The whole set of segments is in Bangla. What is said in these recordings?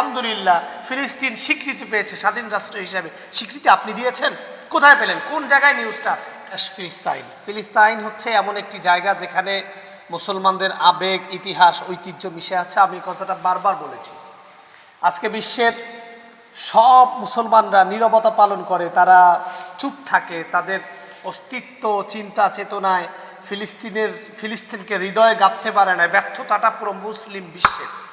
আলহামদুলিল্লাহ, ফিলিস্তিন স্বীকৃতি পেয়েছে স্বাধীন রাষ্ট্র হিসাবে। স্বীকৃতি আপনি দিয়েছেন? কোথায় পেলেন? কোন জায়গায় নিউজটা আছে? ফিলিস্তাইন ফিলিস্তাইন হচ্ছে এমন একটি জায়গা যেখানে মুসলমানদের আবেগ, ইতিহাস, ঐতিহ্য মিশে আছে। আমি কথাটা বারবার বলেছি। আজকে বিশ্বের সব মুসলমানরা নীরবতা পালন করে, তারা চুপ থাকে, তাদের অস্তিত্ব, চিন্তা, চেতনায় ফিলিস্তিনের, ফিলিস্তিনকে হৃদয়ে গাঁথতে পারে না, ব্যর্থতাটা পুরো মুসলিম বিশ্বের।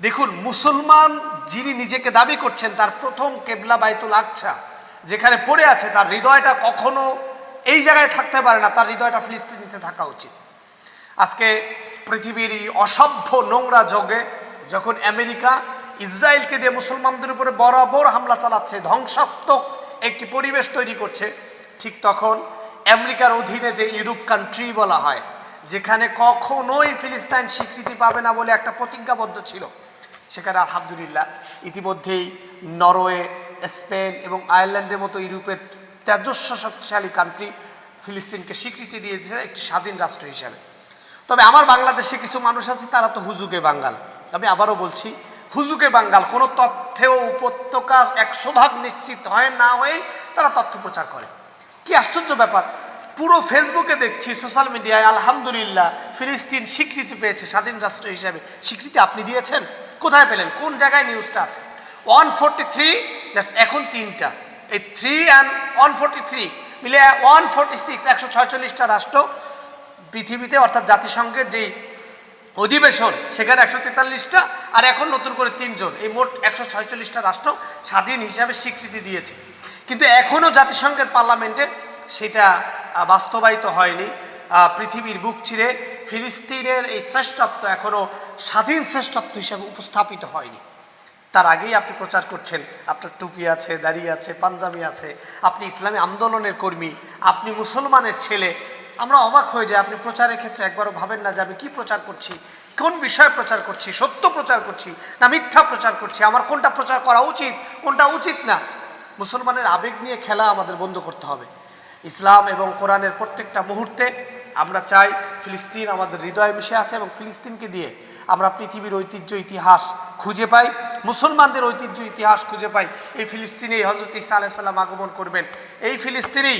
দেখুন, মুসলমান যিনি নিজেকে দাবি করছেন, তার প্রথম কেবলা বাইতুল আকছা যেখানে পড়ে আছে, তার হৃদয়টা কখনো এই জায়গায় থাকতে পারে না, তার হৃদয়টা ফিলিস্তিনিতে থাকা উচিত। আজকে পৃথিবীর অসভ্য নোংরা যোগে, যখন আমেরিকা ইসরায়েলকে দিয়ে মুসলমানদের উপরে বরাবর হামলা চালাচ্ছে, ধ্বংসাত্মক একটি পরিবেশ তৈরি করছে, ঠিক তখন আমেরিকার অধীনে যে ইউরোপ কান্ট্রি বলা হয় যেখানে কখনোই ফিলিস্তাইন স্বীকৃতি পাবে না বলে একটা প্রতিজ্ঞাবদ্ধ ছিল। সেখানে আলহামদুলিল্লাহ ইতিমধ্যেই নরওয়ে, স্পেন এবং আয়ারল্যান্ডের মতো ইউরোপের তেজস্ব শক্তিশালী কান্ট্রি ফিলিস্তিনকে স্বীকৃতি দিয়েছে একটি স্বাধীন রাষ্ট্র হিসাবে। তবে আমার বাংলাদেশে কিছু মানুষ আছে, তারা তো হুজুগে বাঙ্গাল। আমি আবারও বলছি, হুজুগে বাঙ্গাল, কোনো তথ্যেও উপত্যকা একশো ভাগ নিশ্চিত হয় না হয়ে তারা তথ্য প্রচার করে। কি আশ্চর্য ব্যাপার পুরো ফেসবুকে দেখছি, সোশ্যাল মিডিয়ায় আলহামদুলিল্লাহ ফিলিস্তিন স্বীকৃতি পেয়েছে স্বাধীন রাষ্ট্র হিসাবে। স্বীকৃতি আপনি দিয়েছেন? কোথায় পেলেন? কোন জায়গায় নিউজটা আছে? ওয়ান ফোরটি থ্রি এখন তিনটা। এই three and one forty three মিলে ওয়ান ফোরটি সিক্স, একশো ছয়চল্লিশটা রাষ্ট্র পৃথিবীতে, অর্থাৎ জাতিসংঘের যেই অধিবেশন, সেখানে একশো তেতাল্লিশটা, আর এখন নতুন করে তিনজন। এই মোট একশো ছয়চল্লিশটা রাষ্ট্র স্বাধীন হিসাবে স্বীকৃতি দিয়েছে। কিন্তু এখনও জাতিসংঘের পার্লামেন্টে সেটা বাস্তবায়িত হয়নি। পৃথিবীর বুক চিরে ফিলিস্তিনের এই শ্রেষ্ঠত্ব এখনও স্বাধীন শ্রেষ্ঠত্ব হিসেবে উপস্থাপিত হয়নি। তার আগেই আপনি প্রচার করছেন, আপনার টুপি আছে, দাড়ি আছে, পাঞ্জাবি আছে, আপনি ইসলামী আন্দোলনের কর্মী, আপনি মুসলমানের ছেলে। আমরা অবাক হয়ে যাই, আপনি প্রচারের ক্ষেত্রে একবারও ভাবেন না যে আমি কী প্রচার করছি, কোন বিষয়ে প্রচার করছি, সত্য প্রচার করছি না মিথ্যা প্রচার করছি? আমার কোনটা প্রচার করা উচিত, কোনটা উচিত না? মুসলমানের আবেগ নিয়ে খেলা আমাদের বন্ধ করতে হবে। ইসলাম এবং কোরআনের প্রত্যেকটা মুহূর্তে আমরা চাই ফিলিস্তিন আমাদের হৃদয়ে মিশে আছে এবং ফিলিস্তিনকে দিয়ে আমরা পৃথিবীর ঐতিহ্য ইতিহাস খুঁজে পাই, মুসলমানদের ঐতিহ্য ইতিহাস খুঁজে পাই। এই ফিলিস্তিনেই হজরত ইসা আলাইসাল্লাম আগমন করবেন। এই ফিলিস্তিনেই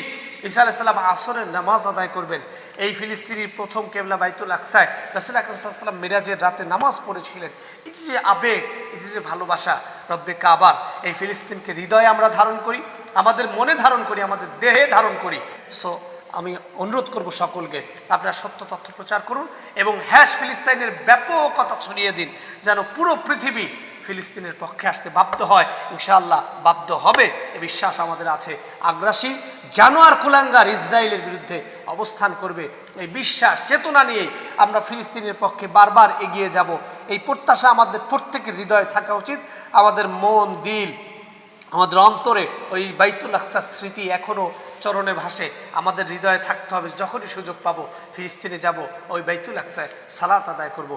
ঈসা আলাইসাল্লাম আসরের নামাজ আদায় করবেন। এই ফিলিস্তিনির প্রথম কেবলা বাইতুল আকসায় রাসুল আকরসাল্লাম মিরাজের রাতে নামাজ পড়েছিলেন। এই যে আবেগ, এই যে ভালোবাসা রব্বে কাবার। এই ফিলিস্তিনকে হৃদয়ে আমরা ধারণ করি, আমাদের মনে ধারণ করি, আমাদের দেহে ধারণ করি। সো আমি অনুরোধ করব সকলকে, আপনারা সত্য তথ্য প্রচার করুন এবং হ্যাশ ফিলিস্তাইনের ব্যাপকতা ছড়িয়ে দিন, যেন পুরো পৃথিবী ফিলিস্তিনের পক্ষে আসতে বাধ্য হয়, ইনশাআল্লাহ বাধ্য হবে। এ বিশ্বাস আমাদের আছে। আগ্রাসী জানোয়ার কুলাঙ্গার ইসরায়েলের বিরুদ্ধে অবস্থান করবে। এই বিশ্বাস, চেতনা নিয়েই আমরা ফিলিস্তিনের পক্ষে বারবার এগিয়ে যাব। এই প্রত্যাশা আমাদের প্রত্যেকের হৃদয়ে থাকা উচিত। আমাদের মন, দিল, আমাদের অন্তরে ওই বাইতুল আকসার স্মৃতি এখনও চরণে ভাসে। আমাদের হৃদয়ে থাকতে হবে, যখনই সুযোগ পাবো, ফিলিস্তিনে যাব, ওই বাইতুল আকসায় সালাত আদায় করব।